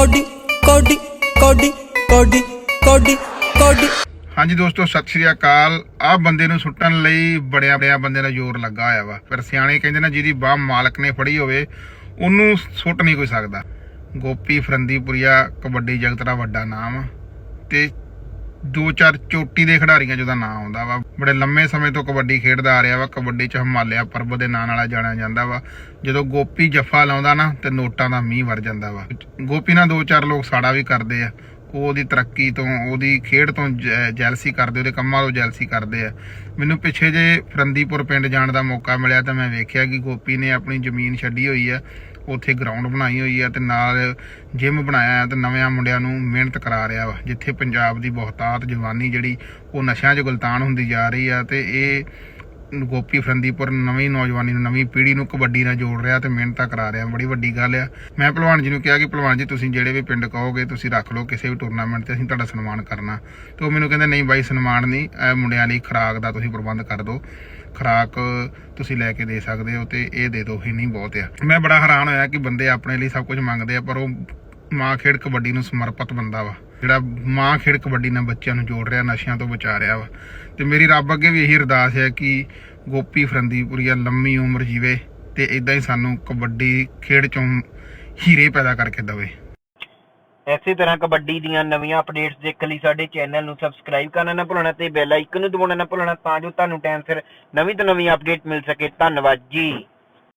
Cody ਕੋਡੀ ਕੋਡੀ ਕੋਡੀ ਕੋਡੀ ਕੋਡੀ। ਹਾਂਜੀ ਦੋਸਤੋ, ਸਤਿ ਸ਼੍ਰੀ ਅਕਾਲ। ਆਹ ਬੰਦੇ ਨੂੰ ਸੁੱਟਣ ਲਈ ਬੜਿਆ ਬੜਿਆ ਬੰਦੇ ਦਾ ਜ਼ੋਰ ਲੱਗਾ ਹੋਇਆ ਵਾ। ਪਰ ਸਿਆਣੇ ਕਹਿੰਦੇ ਨੇ ਜਿਹਦੀ ਬਾਹ ਮਾਲਕ ਨੇ ਫੜੀ ਹੋਵੇ, ਉਹਨੂੰ ਸੁੱਟ ਨਹੀਂ ਕੋਈ ਸਕਦਾ। ਗੋਪੀ ਫਰੰਦੀਪੁਰੀਆ, ਕਬੱਡੀ ਜਗਤ ਦਾ ਵੱਡਾ ਨਾਮ ਤੇ ਦੋ ਚਾਰ ਚੋਟੀ ਦੇ ਖਿਡਾਰੀਆਂ ਜਿਹਦਾ ਨਾਮ ਆਉਂਦਾ ਵਾ। ਬੜੇ ਲੰਮੇ ਸਮੇਂ ਤੋਂ ਕਬੱਡੀ ਖੇਡਦਾ ਆ ਰਿਹਾ ਵਾ, ਕਬੱਡੀ ਚ ਹਿਮਾਲਿਆ ਪਰਬਤ ਦੇ ਨਾਂ ਨਾਲ ਜਾਣਿਆ ਜਾਂਦਾ ਵਾ। ਜਦੋਂ ਗੋਪੀ ਜੱਫਾ ਲਾਉਂਦਾ ਨਾ ਤੇ ਨੋਟਾਂ ਦਾ ਮੀਂਹ ਵਰ ਜਾਂਦਾ ਵਾ। ਗੋਪੀ ਨਾਲ ਦੋ ਚਾਰ ਲੋਕ ਸਾੜਾ ਵੀ ਕਰਦੇ ਆ। ਉਹ ਉਹਦੀ ਤਰੱਕੀ ਤੋਂ, ਉਹਦੀ ਖੇਡ ਤੋਂ ਜੈਲਸੀ ਕਰਦੇ, ਉਹਦੇ ਕੰਮਾਂ ਤੋਂ ਜੈਲਸੀ ਕਰਦੇ ਆ। ਮੈਨੂੰ ਪਿੱਛੇ ਜੇ ਫਰੰਦੀਪੁਰ ਪਿੰਡ ਜਾਣ ਦਾ ਮੌਕਾ ਮਿਲਿਆ ਤਾਂ ਮੈਂ ਵੇਖਿਆ ਕਿ ਗੋਪੀ ਨੇ ਆਪਣੀ ਜ਼ਮੀਨ ਛੱਡੀ ਹੋਈ ਆ। ਉੱਥੇ ਗਰਾਊਂਡ ਬਣਾਈ ਹੋਈ ਹੈ ਤੇ ਨਾਲ ਜਿਮ ਬਣਾਇਆ ਆ ਤੇ ਨਵਿਆਂ ਮੁੰਡਿਆਂ ਨੂੰ ਮਿਹਨਤ ਕਰਾ ਰਿਹਾ ਵਾ, ਜਿੱਥੇ ਪੰਜਾਬ ਦੀ ਬਹੁਤਾਤ ਜਵਾਨੀ ਜਿਹੜੀ ਉਹ ਨਸ਼ਿਆਂ 'ਚ ਗੁਲਤਾਨ ਹੁੰਦੀ ਜਾ ਰਹੀ ਆ ਤੇ ਇਹ ਗੋਪੀ ਫਰੰਦੀਪੁਰ ਨਵੀਂ ਨੌਜਵਾਨੀ ਨੂੰ, ਨਵੀਂ ਪੀੜ੍ਹੀ ਨੂੰ ਕਬੱਡੀ ਨਾਲ ਜੋੜ ਰਿਹਾ ਤੇ ਮਿਹਨਤਾਂ ਕਰਾ ਰਿਹਾ। ਬੜੀ ਵੱਡੀ ਗੱਲ ਆ। ਮੈਂ ਪਹਿਲਵਾਨ ਜੀ ਨੂੰ ਕਿਹਾ ਕਿ ਪਹਿਲਵਾਨ ਜੀ, ਤੁਸੀਂ ਜਿਹੜੇ ਵੀ ਪਿੰਡ ਕਹੋਗੇ, ਤੁਸੀਂ ਰੱਖ ਲਓ ਕਿਸੇ ਵੀ ਟੂਰਨਾਮੈਂਟ ਤੇ, ਅਸੀਂ ਤੁਹਾਡਾ ਸਨਮਾਨ ਕਰਨਾ। ਤੇ ਉਹ ਮੈਨੂੰ ਕਹਿੰਦੇ, ਨਹੀਂ ਬਾਈ, ਸਨਮਾਨ ਨਹੀਂ, ਇਹ ਮੁੰਡਿਆਂ ਲਈ ਖੁਰਾਕ ਦਾ ਤੁਸੀਂ ਪ੍ਰਬੰਧ ਕਰ ਦਿਓ। ਖੁਰਾਕ ਤੁਸੀਂ ਲੈ ਕੇ ਦੇ ਸਕਦੇ ਹੋ ਤੇ ਇਹ ਦੇ ਦਿਓ ਹੀ ਨਹੀਂ ਬਹੁਤ ਆ। ਮੈਂ ਬੜਾ ਹੈਰਾਨ ਹੋਇਆ ਕਿ ਬੰਦੇ ਆਪਣੇ ਲਈ ਸਭ ਕੁਝ ਮੰਗਦੇ ਆ, ਪਰ ਉਹ ਮਾਂ ਖੇਡ ਕਬੱਡੀ ਨੂੰ ਸਮਰਪਿਤ ਬੰਦਾ ਵਾ। ਜਿਹੜਾ ਮਾਂ ਖੇਡ ਕਬੱਡੀ ਨਾਲ ਬੱਚਿਆਂ ਨੂੰ ਜੋੜ ਰਿਹਾ, ਨਸ਼ਿਆਂ ਤੋਂ ਬਚਾ ਰਿਹਾ ਵਾ। ਤੇ ਮੇਰੀ ਰੱਬ ਅੱਗੇ ਵੀ ਇਹੀ ਅਰਦਾਸ ਹੈ ਕਿ ਗੋਪੀ ਫਰੰਦੀਪੁਰੀਆ ਲੰਮੀ ਉਮਰ ਜੀਵੇ ਤੇ ਇਦਾਂ ਹੀ ਸਾਨੂੰ ਕਬੱਡੀ ਖੇਡ ਚੋਂ ਹੀਰੇ ਪੈਦਾ ਕਰਕੇ ਦਵੇ। ਇਸੇ ਤਰ੍ਹਾਂ ਕਬੱਡੀ ਦੀਆਂ ਨਵੀਆਂ ਅਪਡੇਟਸ ਦੇਖਣ ਲਈ ਸਾਡੇ ਚੈਨਲ ਨੂੰ ਸਬਸਕ੍ਰਾਈਬ ਕਰਨਾ ਨਾ ਭੁੱਲਣਾ ਤੇ ਬੈਲ ਆਈਕਨ ਨੂੰ ਦਬਾਉਣਾ ਨਾ ਭੁੱਲਣਾ ਤਾਂ ਜੋ ਤੁਹਾਨੂੰ ਟਾਈਮ ਸਿਰ ਨਵੀਂ ਤੋਂ ਨਵੀਂ ਅਪਡੇਟ ਮਿਲ ਸਕੇ। ਧੰਨਵਾਦ ਜੀ।